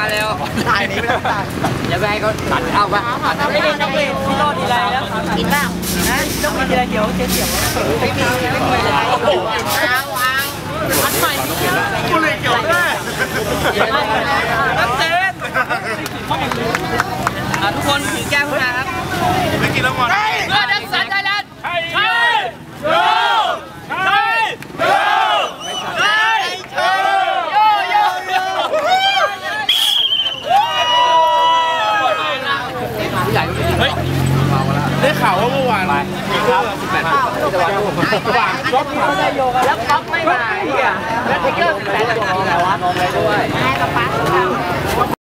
มาแล้วถ่ายนี้ไม่ต้องถ่ายเดี๋ยวแม่เขาตัดเอาไปไม่ได้ต้องเรียนพี่โลดีไรแล้วกินบ้างนะต้องมีอะไรเดี๋ยวเจ๊เดี๋ยวไม่มีไม่มีอะไรโอ้โหวางอันใหม่กูเลยเกี่ยวแม่นักเต้นทุกคนถือแก้วขึ้นมาครับไม่กินแล้วก่อนเฮ้ยนักสัต ข่าวว่าเมื่อวานครับแปดว่างรถผ่านแล้วก๊อกไม่มาอะแล้วทิกเกอร์แปดตัวอะไรวะนอนไปด้วยให้กับป้า